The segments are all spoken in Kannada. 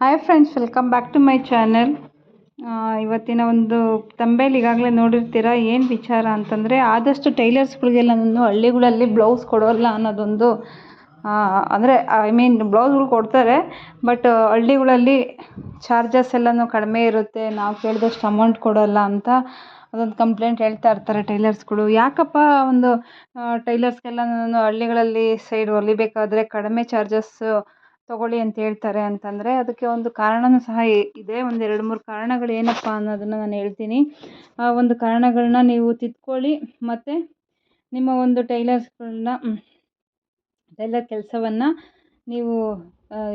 Hi friends welcome back to my channel ಇವತ್ತಿನ ಒಂದು ತಂಬೇಲಿ ಈಗಾಗಲೇ ನೋಡಿರ್ತೀರ, ಏನು ವಿಚಾರ ಅಂತಂದರೆ ಆದಷ್ಟು ಟೈಲರ್ಸ್ಗಳಿಗೆಲ್ಲ ನಾನು ಹಳ್ಳಿಗಳಲ್ಲಿ ಬ್ಲೌಸ್ ಕೊಡೋಲ್ಲ ಅನ್ನೋದೊಂದು ಅಂದರೆ ಐ ಮೀನ್ ಬ್ಲೌಸ್ಗಳು ಕೊಡ್ತಾರೆ ಬಟ್ ಹಳ್ಳಿಗಳಲ್ಲಿ ಚಾರ್ಜಸ್ ಎಲ್ಲನೂ ಕಡಿಮೆ ಇರುತ್ತೆ, ನಾವು ಕೇಳಿದಷ್ಟು ಅಮೌಂಟ್ ಕೊಡೋಲ್ಲ ಅಂತ ಅದೊಂದು ಕಂಪ್ಲೇಂಟ್ ಹೇಳ್ತಾ ಇರ್ತಾರೆ ಟೈಲರ್ಸ್ಗಳು ಯಾಕಪ್ಪ ಒಂದು ಟೈಲರ್ಸ್ಗೆಲ್ಲ ನಾನು ಹಳ್ಳಿಗಳಲ್ಲಿ ಸೈಡ್ ಹೊಲಿಬೇಕಾದ್ರೆ ಕಡಿಮೆ ಚಾರ್ಜಸ್ಸು ತೊಗೊಳ್ಳಿ ಅಂತ ಹೇಳ್ತಾರೆ ಅಂತಂದರೆ ಅದಕ್ಕೆ ಒಂದು ಕಾರಣವೂ ಸಹ ಇದೆ. ಒಂದು ಎರಡು ಮೂರು ಕಾರಣಗಳು ಏನಪ್ಪ ಅನ್ನೋದನ್ನು ನಾನು ಹೇಳ್ತೀನಿ. ಆ, ಒಂದು ಕಾರಣಗಳನ್ನ ನೀವು ತಿದ್ಕೊಳ್ಳಿ. ಮತ್ತು ನಿಮ್ಮ ಒಂದು ಟೈಲರ್ಸ್ಗಳನ್ನ ಟೈಲರ್ ಕೆಲಸವನ್ನು ನೀವು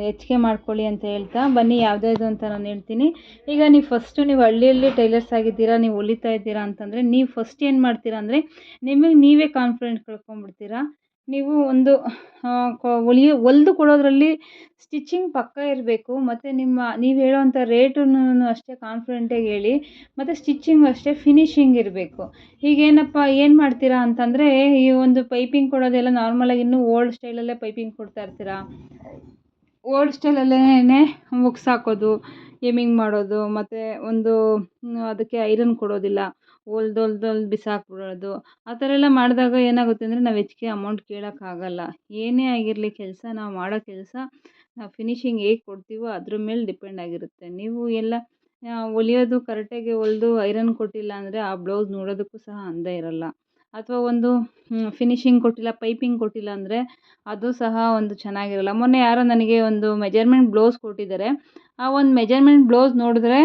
ಹೆಚ್ಚಿಗೆ ಮಾಡ್ಕೊಳ್ಳಿ ಅಂತ ಹೇಳ್ತಾ ಬನ್ನಿ. ಯಾವ್ದ್ಯಾವುದು ಅಂತ ನಾನು ಹೇಳ್ತೀನಿ. ಈಗ ನೀವು ಫಸ್ಟು ನೀವು ಹಳ್ಳಿಯಲ್ಲಿ ಟೈಲರ್ಸ್ ಆಗಿದ್ದೀರಾ, ನೀವು ಹೊಲಿತಾ ಇದ್ದೀರಾ ಅಂತಂದರೆ, ನೀವು ಫಸ್ಟ್ ಏನು ಮಾಡ್ತೀರಾ ಅಂದರೆ, ನಿಮಗೆ ನೀವೇ ಕಾನ್ಫಿಡೆಂಟ್ ಕಳ್ಕೊಂಡ್ಬಿಡ್ತೀರಾ. ನೀವು ಒಂದು ಹೊಲಿಯೋ ಹೊಲ್ದು ಕೊಡೋದ್ರಲ್ಲಿ ಸ್ಟಿಚಿಂಗ್ ಪಕ್ಕಾ ಇರಬೇಕು, ಮತ್ತು ನಿಮ್ಮ, ನೀವು ಹೇಳೋವಂಥ ರೇಟುನು ಅಷ್ಟೇ ಕಾನ್ಫಿಡೆಂಟಾಗಿ ಹೇಳಿ, ಮತ್ತು ಸ್ಟಿಚಿಂಗ್ ಅಷ್ಟೇ ಫಿನಿಶಿಂಗ್ ಇರಬೇಕು. ಈಗೇನಪ್ಪ, ಏನು ಮಾಡ್ತೀರಾ ಅಂತಂದರೆ, ಈ ಒಂದು ಪೈಪಿಂಗ್ ಕೊಡೋದೆಲ್ಲ ನಾರ್ಮಲಾಗಿ ಇನ್ನೂ ಓಲ್ಡ್ ಸ್ಟೈಲಲ್ಲೇ ಪೈಪಿಂಗ್ ಕೊಡ್ತಾ ಇರ್ತೀರಾ? ಓಲ್ಡ್ ಸ್ಟೈಲಲ್ಲೇ ಹಾಕೋದು ಎಮಿಂಗ್ ಮಾಡೋದು, ಮತ್ತು ಒಂದು, ಅದಕ್ಕೆ ಐರನ್ ಕೊಡೋದಿಲ್ಲ. ಹೊಲ್ದು ಹೊಲ್ದು ಹೊಲ್ದು ಬಿಸಾಕ್ಬಿಡೋದು. ಆ ಥರ ಎಲ್ಲ ಮಾಡಿದಾಗ ಏನಾಗುತ್ತೆ ಅಂದರೆ ನಾವು ಹೆಚ್ಚಿಗೆ ಅಮೌಂಟ್ ಕೇಳೋಕ್ಕಾಗಲ್ಲ ಏನೇ ಆಗಿರಲಿ ಕೆಲಸ, ನಾವು ಮಾಡೋ ಕೆಲಸ, ನಾವು ಫಿನಿಶಿಂಗ್ ಹೇಗೆ ಕೊಡ್ತೀವೋ ಅದ್ರ ಮೇಲೆ ಡಿಪೆಂಡ್ ಆಗಿರುತ್ತೆ. ನೀವು ಎಲ್ಲ ಹೊಲಿಯೋದು ಕರೆಕ್ಟಾಗಿ ಹೊಲ್ದು ಐರನ್ ಕೊಟ್ಟಿಲ್ಲ ಅಂದರೆ ಆ ಬ್ಲೌಸ್ ನೋಡೋದಕ್ಕೂ ಸಹ ಅಂದ ಇರಲ್ಲ. ಅಥವಾ ಒಂದು ಫಿನಿಶಿಂಗ್ ಕೊಟ್ಟಿಲ್ಲ ಪೈಪಿಂಗ್ ಕೊಟ್ಟಿಲ್ಲ ಅಂದರೆ ಅದು ಸಹ ಒಂದು ಚೆನ್ನಾಗಿರಲ್ಲ. ಮೊನ್ನೆ ಯಾರೋ ನನಗೆ ಒಂದು ಮೆಜರ್ಮೆಂಟ್ ಬ್ಲೌಸ್ ಕೊಟ್ಟಿದ್ದಾರೆ. ಆ ಒಂದು ಮೆಜರ್ಮೆಂಟ್ ಬ್ಲೌಸ್ ನೋಡಿದ್ರೆ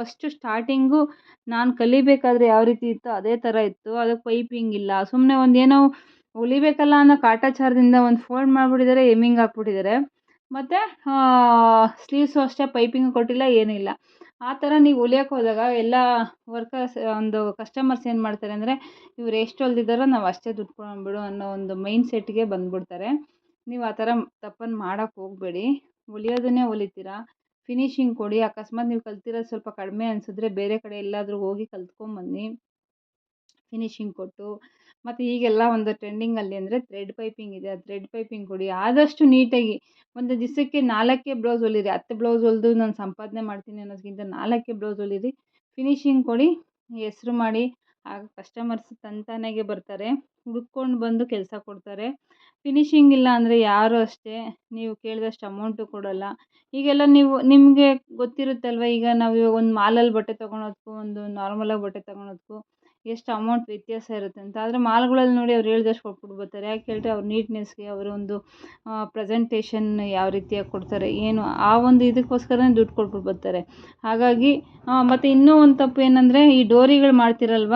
ಫಸ್ಟು ಸ್ಟಾರ್ಟಿಂಗು ನಾನು ಕಲಿಬೇಕಾದ್ರೆ ಯಾವ ರೀತಿ ಇತ್ತೋ ಅದೇ ಥರ ಇತ್ತು. ಅದಕ್ಕೆ ಪೈಪಿಂಗ್ ಇಲ್ಲ. ಸುಮ್ಮನೆ ಒಂದು ಏನೋ ಹೊಲಿಬೇಕಲ್ಲ ಅನ್ನೋ ಕಾಟಾಚಾರದಿಂದ ಒಂದು ಫೋಲ್ಡ್ ಮಾಡಿಬಿಟ್ಟಿದ್ದಾರೆ ಎಮ್ಮಿಂಗ್ ಹಾಕ್ಬಿಟ್ಟಿದ್ದಾರೆ ಮತ್ತು ಸ್ಲೀವ್ಸು ಅಷ್ಟೇ ಪೈಪಿಂಗ್ ಕೊಟ್ಟಿಲ್ಲ ಏನಿಲ್ಲ ಆ ಥರ ನೀವು ಹೊಲಿಯೋಕೆ ಹೋದಾಗ ಎಲ್ಲ ವರ್ಕರ್ಸ್ ಒಂದು ಕಸ್ಟಮರ್ಸ್ ಏನು ಮಾಡ್ತಾರೆ ಅಂದರೆ, ಇವ್ರು ಎಷ್ಟು ಹೊಲ್ದಿದ್ದಾರೋ ನಾವು ಅಷ್ಟೇ ದುಡ್ಡು ಅನ್ನೋ ಒಂದು ಮೈಂಡ್ ಸೆಟ್ಗೆ ಬಂದುಬಿಡ್ತಾರೆ. ನೀವು ಆ ಥರ ತಪ್ಪನ್ನು ಮಾಡೋಕೆ ಹೋಗಬೇಡಿ. ಹೊಲಿಯೋದನ್ನೇ ಹೊಲಿತೀರಾ ಫಿನಿಶಿಂಗ್ ಕೊಡಿ, ಅಕಸ್ಮಾತ್ ನೀವು ಕಲ್ತಿರೋದು ಸ್ವಲ್ಪ ಕಡಿಮೆ ಅನಿಸಿದ್ರೆ ಬೇರೆ ಕಡೆ ಎಲ್ಲಾದರೂ ಹೋಗಿ ಕಲ್ತ್ಕೊಂಬನ್ನಿ. ಫಿನಿಶಿಂಗ್ ಕೊಟ್ಟು. ಮತ್ತು ಈಗೆಲ್ಲ ಒಂದು ಟ್ರೆಂಡಿಂಗಲ್ಲಿ ಅಂದರೆ ಥ್ರೆಡ್ ಪೈಪಿಂಗ್ ಇದೆ. ಆ ಥ್ರೆಡ್ ಪೈಪಿಂಗ್ ಕೊಡಿ. ಆದಷ್ಟು ನೀಟಾಗಿ ಒಂದು ದಿವಸಕ್ಕೆ ನಾಲ್ಕೇ ಬ್ಲೌಸ್ ಹೊಲಿರಿ. ಹತ್ತು ಬ್ಲೌಸ್ ಹೊಲಿದು ನಾನು ಸಂಪಾದನೆ ಮಾಡ್ತೀನಿ ಅನ್ನೋದಕ್ಕಿಂತ ನಾಲ್ಕೇ ಬ್ಲೌಸ್ ಹೊಲಿರಿ. ಫಿನಿಶಿಂಗ್ ಕೊಡಿ. ಹೆಸ್ರು ಮಾಡಿ. ಆಗ ಕಸ್ಟಮರ್ಸ್ ತಂತಾನೆಗೆ ಬರ್ತಾರೆ. ಹುಡ್ಕೊಂಡು ಬಂದು ಕೆಲಸ ಕೊಡ್ತಾರೆ. ಫಿನಿಶಿಂಗ್ ಇಲ್ಲ ಅಂದರೆ ಯಾರು ಅಷ್ಟೇ, ನೀವು ಕೇಳಿದಷ್ಟು ಅಮೌಂಟು ಕೊಡೋಲ್ಲ. ಈಗೆಲ್ಲ ನೀವು, ನಿಮಗೆ ಗೊತ್ತಿರುತ್ತಲ್ವ, ಈಗ ನಾವು ಇವಾಗ ಒಂದು ಮಾಲಲ್ಲಿ ಬಟ್ಟೆ ತೊಗೊಳೋದಕ್ಕೂ ಒಂದು ನಾರ್ಮಲಾಗಿ ಬಟ್ಟೆ ತೊಗೊಳೋದಕ್ಕೂ ಎಷ್ಟು ಅಮೌಂಟ್ ವ್ಯತ್ಯಾಸ ಇರುತ್ತೆ ಅಂತ. ಆದರೆ ಮಾಲ್ಗಳಲ್ಲಿ ನೋಡಿ ಅವ್ರು ಹೇಳ್ದಷ್ಟು ಕೊಟ್ಬಿಟ್ಟು ಬರ್ತಾರೆ. ಯಾಕೆ ಹೇಳಿದ್ರೆ ಅವ್ರ ನೀಟ್ನೆಸ್ಗೆ ಅವರ ಒಂದು ಪ್ರೆಸೆಂಟೇಷನ್ ಯಾವ ರೀತಿಯಾಗಿ ಕೊಡ್ತಾರೆ, ಏನು, ಆ ಒಂದು ಇದಕ್ಕೋಸ್ಕರನೇ ದುಡ್ಡು ಕೊಟ್ಬಿಟ್ಟು ಬರ್ತಾರೆ. ಹಾಗಾಗಿ ಮತ್ತು ಇನ್ನೂ ಒಂದು ತಪ್ಪು ಏನಂದರೆ, ಈ ಡೋರಿಗಳು ಮಾಡ್ತಿರಲ್ವ,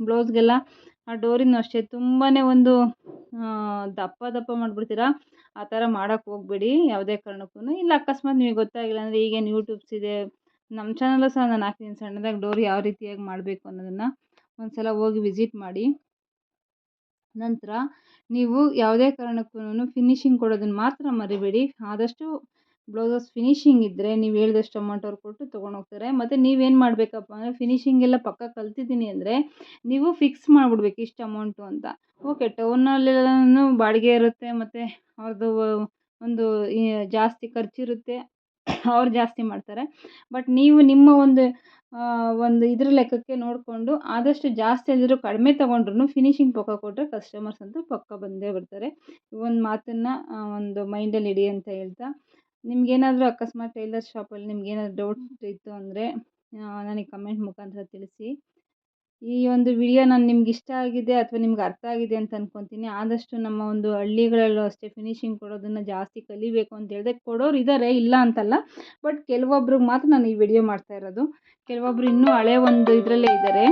ಬ್ಲೌಸ್ಗೆಲ್ಲ, ಆ ಡೋರಿನೂ ಅಷ್ಟೇ. ತುಂಬಾ ಒಂದು ದಪ್ಪ ದಪ್ಪ ಮಾಡಿಬಿಡ್ತೀರಾ? ಆ ಥರ ಮಾಡೋಕ್ಕೆ ಹೋಗಬೇಡಿ, ಯಾವುದೇ ಕಾರಣಕ್ಕೂ ಇಲ್ಲ, ಅಕಸ್ಮಾತ್ ನಿಮಗೆ ಗೊತ್ತಾಗಿಲ್ಲ ಅಂದರೆ ಈಗೇನು ಯೂಟ್ಯೂಬ್ಸ್ ಇದೆ. ನಮ್ಮ ಚಾನಲ್ಲು ಸಹ ನಾನು ಹಾಕ್ತೀನಿ. ಸಣ್ಣದಾಗಿ ಡೋರಿ ಯಾವ ರೀತಿಯಾಗಿ ಮಾಡಬೇಕು ಅನ್ನೋದನ್ನು ಒಂದು ಸಲ ಹೋಗಿ ವಿಸಿಟ್ ಮಾಡಿ. ನಂತರ ನೀವು ಯಾವುದೇ ಕಾರಣಕ್ಕೂ ಫಿನಿಶಿಂಗ್ ಕೊಡೋದನ್ನು ಮಾತ್ರ ಮರಿಬೇಡಿ. ಆದಷ್ಟು ಬ್ಲೌಸಸ್ ಫಿನಿಶಿಂಗ್ ಇದ್ದರೆ ನೀವು ಹೇಳಿದಷ್ಟು ಅಮೌಂಟ್ ಅವ್ರು ಕೊಟ್ಟು ತೊಗೊಂಡು ಹೋಗ್ತಾರೆ. ಮತ್ತು ನೀವೇನು ಮಾಡಬೇಕಪ್ಪ ಅಂದರೆ ಫಿನಿಶಿಂಗ್ ಎಲ್ಲ ಪಕ್ಕ ಕಲ್ತಿದ್ದೀನಿ ಅಂದರೆ ನೀವು ಫಿಕ್ಸ್ ಮಾಡಿಬಿಡ್ಬೇಕು ಇಷ್ಟು ಅಮೌಂಟು ಅಂತ. ಓಕೆ ಟೌನಲ್ಲೆಲ್ಲನೂ ಬಾಡಿಗೆ ಇರುತ್ತೆ, ಮತ್ತು ಅವ್ರದ್ದು ಒಂದು ಜಾಸ್ತಿ ಖರ್ಚಿರುತ್ತೆ, ಅವ್ರು ಜಾಸ್ತಿ ಮಾಡ್ತಾರೆ. ಬಟ್ ನೀವು ನಿಮ್ಮ ಒಂದು ಒಂದು ಇದ್ರ ಲೆಕ್ಕಕ್ಕೆ ನೋಡಿಕೊಂಡು ಆದಷ್ಟು ಜಾಸ್ತಿ ಅಂದರೂ ಕಡಿಮೆ ತೊಗೊಂಡ್ರು ಫಿನಿಶಿಂಗ್ ಪಕ್ಕ ಕೊಟ್ಟರೆ ಕಸ್ಟಮರ್ಸ್ ಅಂತೂ ಪಕ್ಕ ಬಂದೇ ಬರ್ತಾರೆ ಒಂದು ಮಾತನ್ನು ಒಂದು ಮೈಂಡಲ್ಲಿ ಇಡಿ ಅಂತ ಹೇಳ್ತಾ ನಿಮಗೇನಾದರೂ ಅಕಸ್ಮಾತ್ ಟೈಲರ್ ಶಾಪಲ್ಲಿ ನಿಮ್ಗೇನಾದ್ರು ಡೌಟ್ ಇತ್ತು ಅಂದರೆ ನನಗೆ ಕಮೆಂಟ್ ಮುಖಾಂತರ ತಿಳಿಸಿ. ಈ ಒಂದು ವಿಡಿಯೋ ನಾನು ನಿಮ್ಗೆ ಇಷ್ಟ ಆಗಿದೆ ಅಥವಾ ನಿಮ್ಗೆ ಅರ್ಥ ಆಗಿದೆ ಅಂತ ಅಂದ್ಕೊತೀನಿ ಆದಷ್ಟು ನಮ್ಮ ಒಂದು ಹಳ್ಳಿಗಳಲ್ಲೂ ಅಷ್ಟೇ ಫಿನಿಶಿಂಗ್ ಕೊಡೋದನ್ನು ಜಾಸ್ತಿ ಕಲಿಬೇಕು ಅಂತ ಹೇಳಿದೆ. ಕೊಡೋರು ಇದ್ದಾರೆ ಇಲ್ಲ ಅಂತಲ್ಲ ಬಟ್ ಕೆಲವೊಬ್ರಿಗೆ ಮಾತ್ರ ನಾನು ಈ ವಿಡಿಯೋ ಮಾಡ್ತಾ ಇರೋದು. ಕೆಲವೊಬ್ರು ಇನ್ನೂ ಹಳೆ ಒಂದು ಇದರಲ್ಲೇ ಇದ್ದಾರೆ